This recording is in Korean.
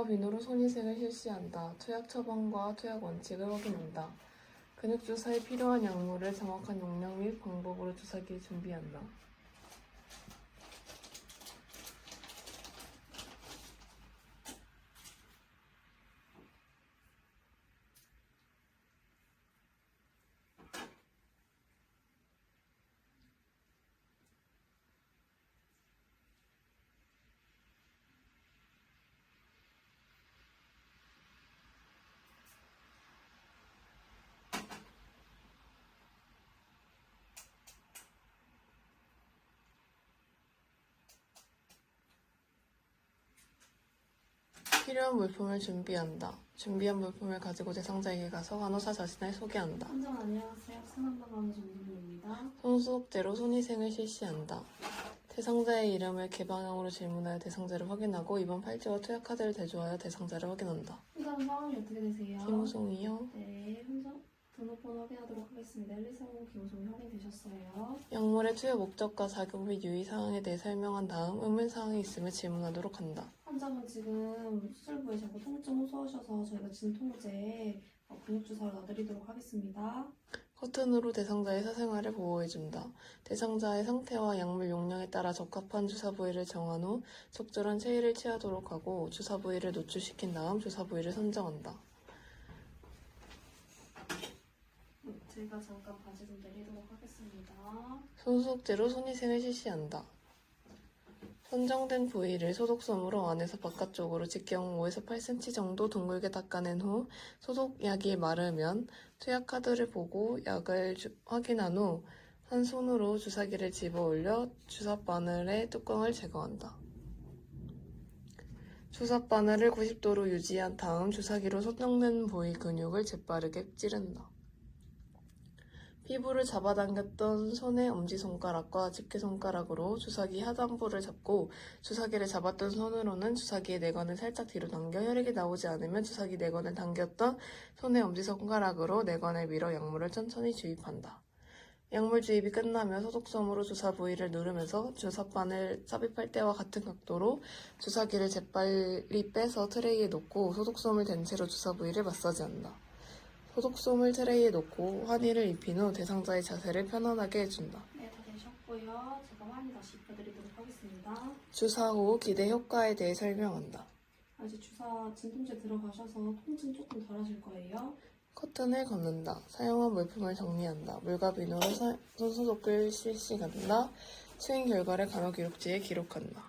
비누로 손위생을 실시한다. 투약 처방과 투약 원칙을 확인한다. 근육 주사에 필요한 약물을 정확한 용량 및 방법으로 주사기 준비한다. 필요한 물품을 준비한다. 준비한 물품을 가지고 대상자에게 가서 간호사 자신을 소개한다. 환자 안녕하세요. 산업방암 전문의입니다. 손수독제로 손위생을 실시한다. 대상자의 이름을 개방형으로 질문하여 대상자를 확인하고 이번 팔찌와 투약 카드를 대조하여 대상자를 확인한다. 환자분 성함이 어떻게 되세요? 김우송이요. 네, 환자 등록번호 확인하도록 하겠습니다. 1230 김우송이 확인되셨어요. 약물의 투여 목적과 작용 및 유의 사항에 대해 설명한 다음 의문 사항이 있으면 질문하도록 한다. 환자분 지금 수술부에 자꾸 통증 호소하셔서 저희가 진통제 어, 근육주사를 놔드리도록 하겠습니다. 커튼으로 대상자의 사생활을 보호해준다. 대상자의 상태와 약물 용량에 따라 적합한 주사 부위를 정한 후 적절한 체위를 취하도록 하고 주사 부위를 노출시킨 다음 주사 부위를 선정한다. 네, 제가 잠깐 바지 좀 내리도록 하겠습니다. 손소독제로 손위생을 실시한다. 선정된 부위를 소독솜으로 안에서 바깥쪽으로 직경 5에서 8cm 정도 둥글게 닦아낸 후 소독약이 마르면 투약 카드를 보고 약을 주- 확인한 후 한 손으로 주사기를 집어 올려 주사 바늘의 뚜껑을 제거한다. 주사 바늘을 90도로 유지한 다음 주사기로 선정된 부위 근육을 재빠르게 찌른다. 피부를 잡아당겼던 손의 엄지손가락과 집게손가락으로 주사기 하단부를 잡고 주사기를 잡았던 손으로는 주사기의 내관을 살짝 뒤로 당겨 혈액이 나오지 않으면 주사기 내관을 당겼던 손의 엄지손가락으로 내관을 밀어 약물을 천천히 주입한다. 약물 주입이 끝나면 소독솜으로 주사 부위를 누르면서 주사바늘 삽입할 때와 같은 각도로 주사기를 재빨리 빼서 트레이에 놓고 소독솜을 댄 채로 주사 부위를 마사지한다. 소독솜을 트레이에 놓고 환희를 입힌 후 대상자의 자세를 편안하게 해준다. 네, 다 되셨고요. 제가 환이 다시 입혀드리도록 하겠습니다. 주사 후 기대 효과에 대해 설명한다. 아, 이제 주사 진통제 들어가셔서 통증 조금 덜하실 거예요. 커튼을 걷는다. 사용한 물품을 정리한다. 물과 비누로 사- 손소독을 실시한다. 수행 결과를 간호 기록지에 기록한다.